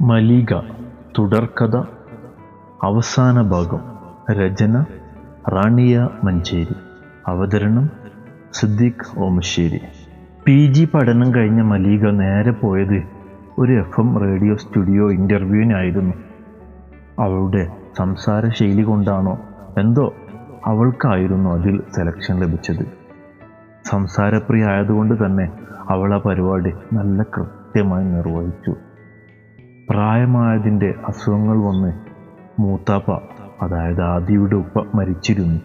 മലീക തുടർക്കഥ അവസാന ഭാഗം രചന റാണിയ മഞ്ചേരി. അവതരണം സിദ്ദീഖ് ഓമശ്ശേരി. പി ജി പഠനം കഴിഞ്ഞ മലീക നേരെ പോയത് ഒരു എഫ് എം റേഡിയോ സ്റ്റുഡിയോ ഇന്റർവ്യൂവിനായിരുന്നു. അവളുടെ സംസാര ശൈലി കൊണ്ടാണോ? എന്തോ അവൾക്കായിരുന്നു അതിൽ സെലക്ഷൻ ലഭിച്ചത്. സംസാരപ്രിയ ആയതുകൊണ്ട് തന്നെ അവൾ ആ പരിപാടി നല്ല കൃത്യമായി നിർവഹിച്ചു. പ്രായമായതിന്റെ അസുഖങ്ങൾ വന്ന് മൂത്താപ്പ അതായത് ആദിയുടെ ഉപ്പ മരിച്ചിരുന്നു.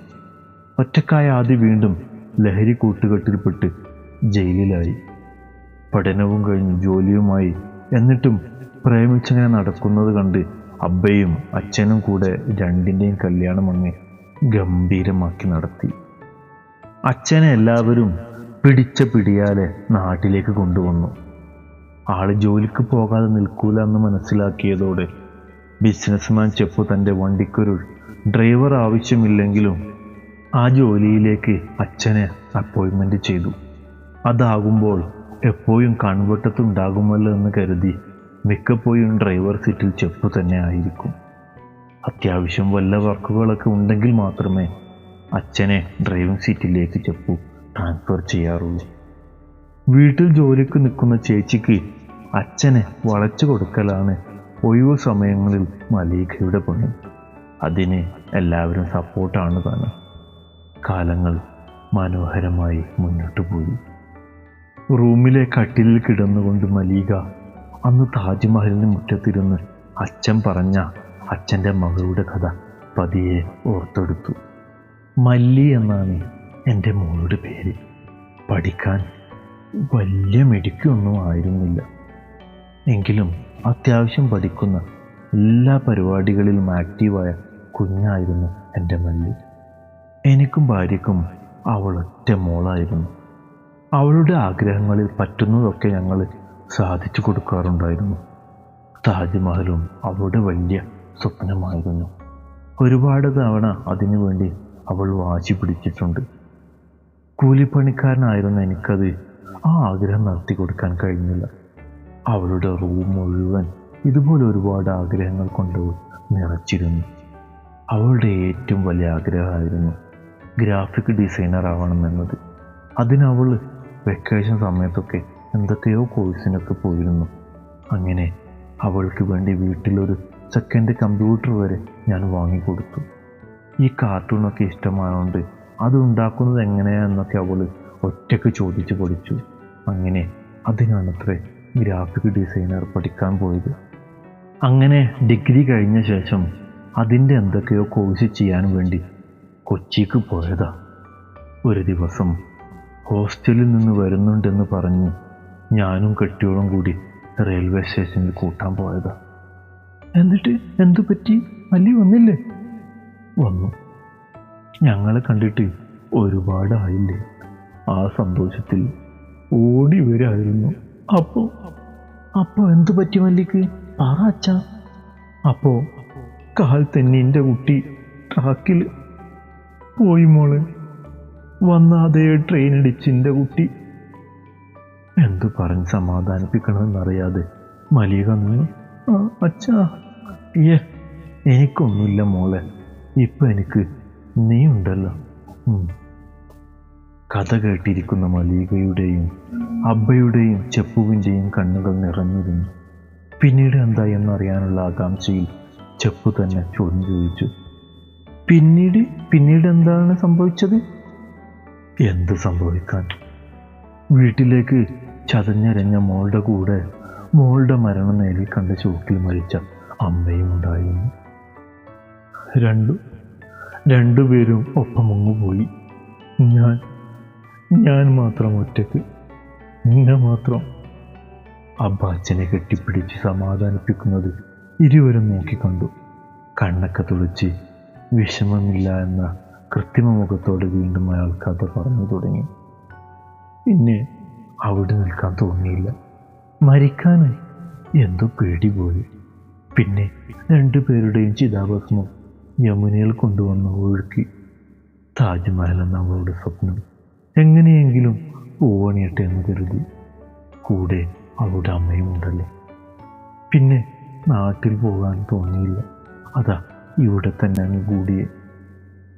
ഒറ്റക്കായ ആദി വീണ്ടും ലഹരി കൂട്ടുകെട്ടിൽപ്പെട്ട് ജയിലിലായി. പഠനവും കഴിഞ്ഞ് ജോലിയുമായി എന്നിട്ടും പ്രേമിച്ചങ്ങനെ നടക്കുന്നത് കണ്ട് അബ്ബയും അച്ഛനും കൂടെ രണ്ടിന്റെയും കല്യാണം അങ്ങ് ഗംഭീരമാക്കി നടത്തി. അച്ഛനെ എല്ലാവരും പിടിച്ച പിടിയാലെ നാട്ടിലേക്ക് കൊണ്ടുവന്നു. ആൾ ജോലിക്ക് പോകാതെ നിൽക്കൂല എന്ന് മനസ്സിലാക്കിയതോടെ ബിസിനസ്മാൻ ചെപ്പു തന്റെ വണ്ടിക്കൊരു ഡ്രൈവർ ആവശ്യമില്ലെങ്കിലും ആ ജോലിയിലേക്ക് അച്ഛനെ അപ്പോയിൻമെന്റ് ചെയ്തു. അതാകുമ്പോൾ എപ്പോഴും കൺവെട്ടത്തുണ്ടാകുമല്ലോ എന്ന് കരുതി മിക്കപ്പോഴും ഡ്രൈവർ സീറ്റിൽ ചെപ്പ് തന്നെ ആയിരിക്കും. അത്യാവശ്യം വല്ല വർക്കുകളൊക്കെ ഉണ്ടെങ്കിൽ മാത്രമേ അച്ഛനെ ഡ്രൈവിംഗ് സീറ്റിലേക്ക് ചെപ്പു ട്രാൻസ്ഫർ ചെയ്യാറുള്ളൂ. വീട്ടിൽ ജോലിക്ക് നിൽക്കുന്ന ചേച്ചിക്ക് അച്ഛനെ വളച്ചു കൊടുക്കലാണ് ഒഴിവു സമയങ്ങളിൽ മലീഖയുടെ പണി. അതിന് എല്ലാവരും സപ്പോർട്ടാണ് തന്നെ കാലങ്ങൾ മനോഹരമായി മുന്നോട്ട് പോയി. റൂമിലെ കട്ടിലിൽ കിടന്നുകൊണ്ട് മലീക അന്ന് താജ്മഹലിന് മുറ്റത്തിരുന്ന് അച്ഛൻ പറഞ്ഞ അച്ഛന്റെ മകളുടെ കഥ പതിയെ ഓർത്തെടുത്തു. മല്ലി എന്നാണ് എന്റെ മോളുടെ പേര്. പഠിക്കാൻ വലിയ മിടുക്കൊന്നും ആയിരുന്നില്ല. എങ്കിലും അത്യാവശ്യം പഠിക്കുന്ന എല്ലാ പരിപാടികളിലും ആക്റ്റീവായ കുഞ്ഞായിരുന്നു എന്റെ മല്ലി. എനിക്കും ഭാര്യയ്ക്കും അവൾ ഒറ്റ മോളായിരുന്നു. അവളുടെ ആഗ്രഹങ്ങളിൽ പറ്റുന്നതൊക്കെ ഞങ്ങൾ സാധിച്ചു കൊടുക്കാറുണ്ടായിരുന്നു. താജ്മഹലും അവളുടെ വലിയ സ്വപ്നമായിരുന്നു. ഒരുപാട് തവണ അതിനു വേണ്ടി അവൾ വാശി പിടിച്ചിട്ടുണ്ട്. കൂലിപ്പണിക്കാരനായിരുന്ന എനിക്കത് ആ ആഗ്രഹം നടത്തി കൊടുക്കാൻ കഴിഞ്ഞില്ല. അവളുടെ റൂം മുഴുവൻ ഇതുപോലെ ഒരുപാട് ആഗ്രഹങ്ങൾ കൊണ്ട് നിറച്ചിരുന്നു. അവളുടെ ഏറ്റവും വലിയ ആഗ്രഹമായിരുന്നു ഗ്രാഫിക് ഡിസൈനർ ആവണമെന്നത് അതിനവൾ വെക്കേഷൻ സമയത്തൊക്കെ എന്തൊക്കെയോ കോഴ്സിനൊക്കെ പോയിരുന്നു. അങ്ങനെ അവൾക്ക് വേണ്ടി വീട്ടിലൊരു സെക്കൻഡ് കമ്പ്യൂട്ടർ വരെ ഞാൻ വാങ്ങിക്കൊടുത്തു. ഈ കാർട്ടൂണൊക്കെ ഇഷ്ടമായതുകൊണ്ട് അത് ഉണ്ടാക്കുന്നത് എങ്ങനെയാണെന്നൊക്കെ അവൾ ഒറ്റയ്ക്ക് ചോദിച്ചു പഠിച്ചു. അങ്ങനെ അതിനാണത്രേ ഗ്രാഫിക് ഡിസൈനർ പഠിക്കാൻ പോയത്. അങ്ങനെ ഡിഗ്രി കഴിഞ്ഞ ശേഷം അതിന്റെ എന്തൊക്കെയോ കോഴ്സ് ചെയ്യാൻ വേണ്ടി കൊച്ചിക്ക് പോയതാ. ഒരു ദിവസം ഹോസ്റ്റലിൽ നിന്ന് വരുന്നുണ്ടെന്ന് പറഞ്ഞ് ഞാനും കെട്ടിയോളും കൂടി റെയിൽവേ സ്റ്റേഷനിൽ കൂട്ടാൻ പോയതാ. എന്നിട്ട് എന്തു പറ്റി? മല്ലി വന്നില്ലേ? വന്നു. ഞങ്ങളെ കണ്ടിട്ട് ഒരുപാടായില്ലേ? ആ സന്തോഷത്തിൽ ഓടി വരായിരുന്നു. അപ്പോൾ അപ്പോ എന്തു പറ്റി മല്ലിക്ക്? പറ അച്ഛ. അപ്പോൾ കാൽ തന്നെ കുട്ടി ട്രാക്കിൽ പോയി മോൾ. വന്ന അതേ ട്രെയിൻ എന്റെ കുട്ടി. എന്തു പറഞ്ഞ് സമാധാനിപ്പിക്കണമെന്നറിയാതെ മലിക നിന്ന് അച്ഛാ ഏ എനിക്കൊന്നുമില്ല മോളെ. ഇപ്പം എനിക്ക് നീ ഉണ്ടല്ലോ. കഥ കേട്ടിരിക്കുന്ന മലീകയുടെയും അബ്ബയുടെയും ചെപ്പുവിന്റെയും കണ്ണുകൾ നിറഞ്ഞിരുന്നു. പിന്നീട് എന്തായി എന്നറിയാനുള്ള ആകാംക്ഷയിൽ ചെപ്പു തന്നെ ചോദ്യം ചോദിച്ചു. പിന്നീട് പിന്നീട് എന്താണ് സംഭവിച്ചത്? എന്ത് സംഭവിക്കാൻ? വീട്ടിലേക്ക് ചതഞ്ഞരഞ്ഞ മോളുടെ കൂടെ മോളുടെ മരണം നേരിൽ കണ്ട ചോക്കിൽ മരിച്ച അമ്മയും ഉണ്ടായിരുന്നു. രണ്ടു രണ്ടുപേരും ഒപ്പമങ്ങു പോയി. ഞാൻ ഞാൻ മാത്രം ഒറ്റയ്ക്ക് നിന്നെ മാത്രം. അബ്ബ അച്ഛനെ കെട്ടിപ്പിടിച്ച് സമാധാനിപ്പിക്കുന്നത് ഇരുവരും നോക്കിക്കണ്ടു. കണ്ണൊക്കെ തുളിച്ച് വിഷമമില്ല എന്ന കൃത്രിമ മുഖത്തോടെ വീണ്ടും അയാൾ കഥ പറഞ്ഞു തുടങ്ങി. പിന്നെ അവിടെ നിൽക്കാൻ തോന്നിയില്ല. മരിക്കാൻ എന്തോ പേടി പോയി. പിന്നെ രണ്ടുപേരുടെയും ചിതാഭസ്മം യമുനയിൽ കൊണ്ടുവന്ന് ഒഴുക്കി. താജ്മഹൽ എന്ന അവളുടെ സ്വപ്നം എങ്ങനെയെങ്കിലും ഓണിയട്ടെ എന്ന് കരുതി. കൂടെ അവളുടെ അമ്മയും ഉണ്ടല്ലോ? പിന്നെ നാട്ടിൽ പോകാൻ തോന്നിയില്ല. അതാ ഇവിടെ തന്നെ അങ്ങ് കൂടിയേ.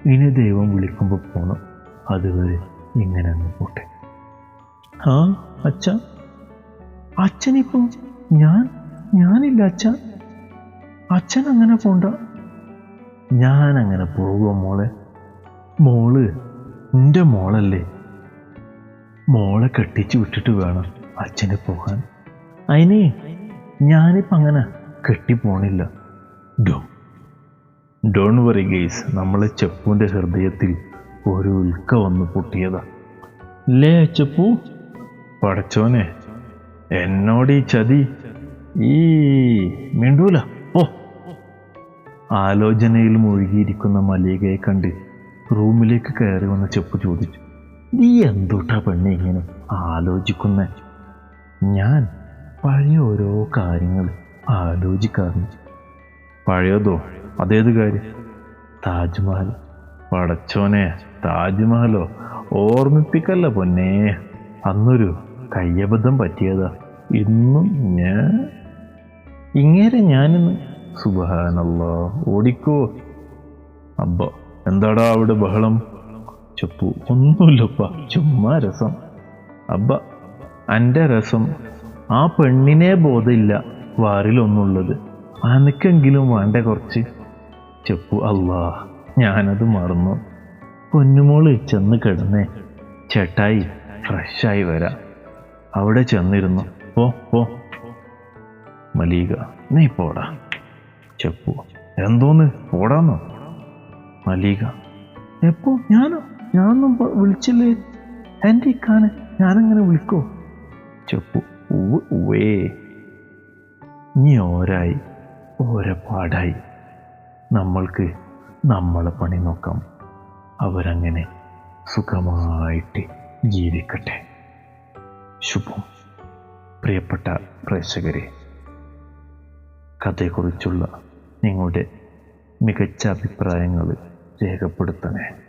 ഇനി ദൈവം വിളിക്കുമ്പോൾ പോണം. അതുവരെ ഇങ്ങനെ അങ്ങ് പോട്ടെ. ആ അച്ഛ. അച്ഛനിപ്പം ഞാൻ ഞാനില്ല അച്ഛ. അച്ഛൻ അങ്ങനെ പോണ്ട. ഞാൻ അങ്ങനെ പോകുമോ മോളെ? മോൾ എന്റെ മോളല്ലേ? മോളെ കെട്ടിച്ചു വിട്ടിട്ട് വേണം അച്ഛന് പോകാൻ. അയിനെ ഞാനിപ്പോൾ അങ്ങനെ കെട്ടിപ്പോണില്ല ഡോ ഡോൺ വറി ഗെയ്സ് നമ്മളെ ചെപ്പുവിന്റെ ഹൃദയത്തിൽ ഒരു ഉൽക്ക വന്ന് പൊട്ടിയതാ. ലേ ചെപ്പു? പടച്ചോനെ എന്നോട് ഈ ചതി ഈ മിണ്ടൂല. ഓ ആലോചനയിൽ മുഴുകിയിരിക്കുന്ന മല്ലികയെ കണ്ട് റൂമിലേക്ക് കയറി വന്ന ചെപ്പു ചോദിച്ചു. നീ എന്തുട്ടാ പെണ്ണെ ഇങ്ങനെ ആലോചിക്കുന്ന? ഞാൻ പഴയ ഓരോ കാര്യങ്ങൾ ആലോചിക്കാറുണ്ട്. പഴയതോ? അതേത് കാര്യം? താജ്മഹൽ. പടച്ചോനെ താജ്മഹലോ? ഓർമ്മിപ്പിക്കല്ല പൊന്നെ. അന്നൊരു കയ്യബദ്ധം പറ്റിയതാ. ഇന്നും ഞാൻ ഇങ്ങേരെ ഞാനിന്ന് സുബഹാനല്ലോ ഓടിക്കോ. അബ്ബ എന്താടാ അവിടെ ബഹളം? ചുപ്പു. ഒന്നുമില്ലപ്പ. ചുമ്മാ രസം. അബ്ബ എന്റെ രസം. ആ പെണ്ണിനെ ബോധമില്ല. വാറിലൊന്നുള്ളത്. അനക്കെങ്കിലും വേണ്ട കുറച്ച്? ചെപ്പു അല്ലാ ഞാനത് മറന്നു. പൊന്നുമോൾ ചെന്ന് കിടന്നേ. ചേട്ടായി ഫ്രഷായി വരാം. അവിടെ ചെന്നിരുന്നു. പോ പോ. മലീക നീ പോടാ. ചെപ്പു എന്തോന്ന്? പോടാന്നോ? മലീക എപ്പോ? ഞാനോ? ഞാനൊന്നും വിളിച്ചില്ലേ? എന്റെ ഇക്കാനെ ഞാനങ്ങനെ വിളിക്കോ? ചെപ്പു. ഉവേ ഇനി ഓരായി ഓരോ പാടായി നമ്മൾക്ക് നമ്മളെ പണി നോക്കാം. അവരങ്ങനെ സുഖമായിട്ട് ജീവിക്കട്ടെ. ശുഭം. പ്രിയപ്പെട്ട പ്രേക്ഷകരെ കഥയെക്കുറിച്ചുള്ള നിങ്ങളുടെ മികച്ച അഭിപ്രായങ്ങൾ രേഖപ്പെടുത്തണേ.